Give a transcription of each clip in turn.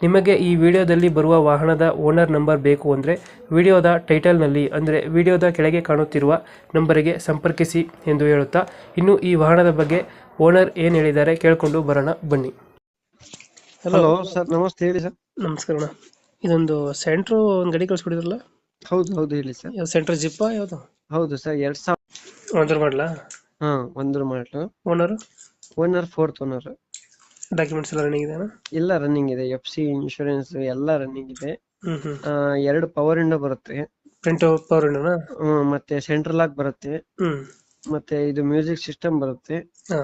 ನಿಮಗೆ ಈ ವಿಡಿಯೋದಲ್ಲಿ ಬರುವ ವಾಹನದ ಓನರ್ ನಂಬರ್ ಬೇಕು ಅಂದರೆ ವಿಡಿಯೋದ ಟೈಟಲ್ನಲ್ಲಿ ಅಂದರೆ ವಿಡಿಯೋದ ಕೆಳಗೆ ಕಾಣುತ್ತಿರುವ ನಂಬರಿಗೆ ಸಂಪರ್ಕಿಸಿ ಎಂದು ಹೇಳುತ್ತಾ ಇನ್ನು ಈ ವಾಹನದ ಬಗ್ಗೆ ಓನರ್ ಏನು ಹೇಳಿದ್ದಾರೆ ಕೇಳಿಕೊಂಡು ಬರೋಣ ಬನ್ನಿ. ಹಲೋ ಸರ್ ನಮಸ್ತೆ ಹೇಳಿ ಸರ್ ನಮಸ್ಕಾರ ಅಣ್ಣ. ಇದೊಂದು ಸೆಂಟ್ರು ಒಂದು ಗಾಡಿ ಕಳಿಸ್ಬಿಟ್ಟಿದ್ರಲ್ಲ ಹೌದು ಹೌದು ಹೇಳಿ ಸರ್ ಯಾವ್ದು ಸೆಂಟ್ರ್ ಜಿಪ್ಪ ಯಾವುದು? ಹೌದು ಸರ್ ಎರಡ್ ಸಾವಿರ ಒಂದ್ರ ಮಾಡಲಾ? ಹಾ ಒಂದ್ರ ಮಾಡಲು. Owner owner fourth owner documents ಎಲ್ಲ ರನ್ನಿಂಗ್ ಇದೆಯಾ? ಎಲ್ಲ ರನ್ನಿಂಗ್ ಇದೆ ಎಫ್ ಸಿ ಇನ್ಶೂರೆನ್ಸ್ ಎಲ್ಲ ರನ್ನಿಂಗ್ ಇದೆ. ಆ, ಎರಡು ಪವರ್ ವಿಂಡೋ ಬರುತ್ತೆ. ಪ್ರಿಂಟ್ ಪವರ್ ವಿಂಡೋನಾ ಹ್ಮ್, ಮತ್ತೆ ಸೆಂಟ್ರಲ್ ಲಾಕ್ ಬರುತ್ತೆ. ಮತ್ತೆ ಇದು ಮ್ಯೂಸಿಕ್ ಸಿಸ್ಟಮ್ ಬರುತ್ತೆ. ಹಾ.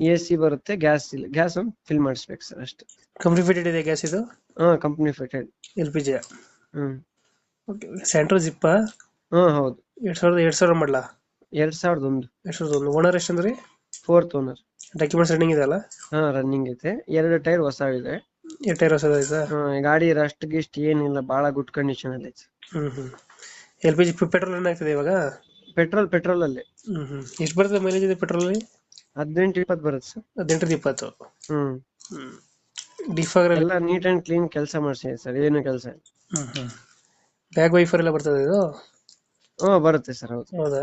ಎ ಸಿ ಬರುತ್ತೆ ಗ್ಯಾಸ್ ಇಲ್ಲ ಗ್ಯಾಸ್ ಒಂದು ಫಿಲ್ ಮಾಡಿಸ್ಬೇಕು ಸರ್ ಅಷ್ಟೇ. ಕಂಪ್ನಿ ಫಿಟೆಡ್ ಇದೆ ಗ್ಯಾಸ್ ಇದು? ಹಾ company fitted L P G ಹ್ಮ್. ಓಕೆ ಸೆಂಟ್ರ್ ಜಿಪ್ಪ ಹಾ ಹೌದು. ಎರಡು ಸಾವಿರದ ಎರಡು ಸಾವಿರ ಮಾಡಲಾ? ಎರಡ್ ಸಾವಿರದ ಒಂದು. ಎರಡು ಸಾವಿರದ ಒಂದು. ಓನರ್ ಎಷ್ಟು ಅಂದ್ರಿ? ಫೋರ್ತ್ ಓನರ್ ಡಾಕ್ಯುಮೆಂಟ್ಸ್ ರನ್ನಿಂಗ್ ಇದೆ ಅಲ್ಲ ಹಾ ರನ್ನಿಂಗ್ ಐತೆ. ಎರಡು ಟೈರ್ ಹೊಸ ಇದೆ ಎರಡು ಟೈರ್ ಹೊಸದ ಐತೆ ಹಾ, ಗಾಡಿ ರಸ್ಟ್ ಗಿಸ್ಟ್ ಏನಿಲ್ಲ ಬಹಳ ಗುಡ್ ಕಂಡೀಷನ್ ಅಲ್ಲಿ ಐತೆ. ಹ್ಮ್ ಹ್ಞೂ L P G petrol run ಆಗ್ತದೆ ಇವಾಗ? ಪೆಟ್ರೋಲ್ ಪೆಟ್ರೋಲ್ ಅಲ್ಲಿ. ಹ್ಮ್ ಹ್ಞೂ ಎಷ್ಟು ಬರ್ತದೆ ಮೈಲೇಜ್ ಇದೆ ಪೆಟ್ರೋಲಲ್ಲಿ ಹದಿನೆಂಟು ಇಪ್ಪತ್ತು ಬರುತ್ತೆ ಸರ್. ಹದಿನೆಂಟರಿಂದ ಇಪ್ಪತ್ತು. ಹ್ಮ್. ಹ್ಞೂ ಡಿಫಾಗರ್ ಎಲ್ಲ ನೀಟ್ ಅಂಡ್ ಕ್ಲೀನ್ ಕೆಲಸ ಮಾಡ್ಸಿದೆ ಸರ್ ಏನು ಕೆಲಸ ಹ್ಮ್ ಹ್ಞೂ ಬ್ಯಾಗ್ ವೈಫರ್ ಎಲ್ಲ ಬರ್ತದೆ ಇದು? ಹ್ಮ್ ಬರುತ್ತೆ ಸರ್ ಹೌದು. ಹೌದಾ?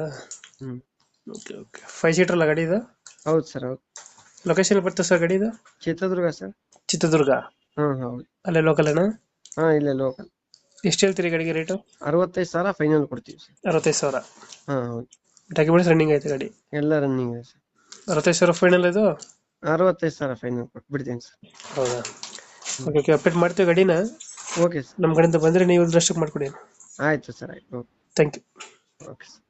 ಹ್ಮ್. ಓಕೆ ಓಕೆ ಫೈವ್ ಸೀಟರ್ ಅಲ್ಲ ಗಾಡಿ ಇದು? ಹೌದು ಸರ್ ಹೌದು. ಲೊಕೇಶನ್ ಬರ್ತದೆ ಸರ್ ಗಾಡಿ ಇದು ಚಿತ್ರದುರ್ಗ ಸರ್. ಚಿತ್ರದುರ್ಗ? ಹ್ಞೂ ಹೌದು. ಅಲ್ಲೇ ಲೋಕಲ್ ಅಣ್ಣ ಹಾಂ ಇಲ್ಲೇ ಲೋಕಲ್ ಎಷ್ಟು ಹೇಳ್ತೀರಿ ಗಾಡಿಗೆ ರೇಟು ಅರವತ್ತೈದು ಸಾವಿರ ಫೈನಲ್ ಕೊಡ್ತೀವಿ ಸರ್. ಅರವತ್ತೈದು ಸಾವಿರ? ಹಾಂ ಹೌದು. ಡಾಕ್ಯುಮೆಂಟ್ಸ್ ರನ್ನಿಂಗ್ ಐತೆ ಗಾಡಿ? ಎಲ್ಲ ರನ್ನಿಂಗ್ ಇದೆ ಸರ್. ಅರವತ್ತೈದು ಸಾವಿರ ಫೈನಲ್ ಇದು? ಅರವತ್ತೈದು ಸಾವಿರ ಫೈನಲ್ ಕೊಟ್ಟು ಬಿಡ್ತೀನಿ ಸರ್. ಹೌದಾ? ಓಕೆ ಓಕೆ ಅಪ್ಡೇಟ್ ಮಾಡ್ತೀವಿ ಗಾಡಿನ? ಓಕೆ ಸರ್ ನಮ್ಮ ಕಡೆಯಿಂದ ಬಂದರೆ ನೀವು ಅಷ್ಟಕ್ಕೆ ಮಾಡ್ಕೊಡಿ. ಆಯಿತು ಸರ್ ಆಯ್ತು. Thank you okay sir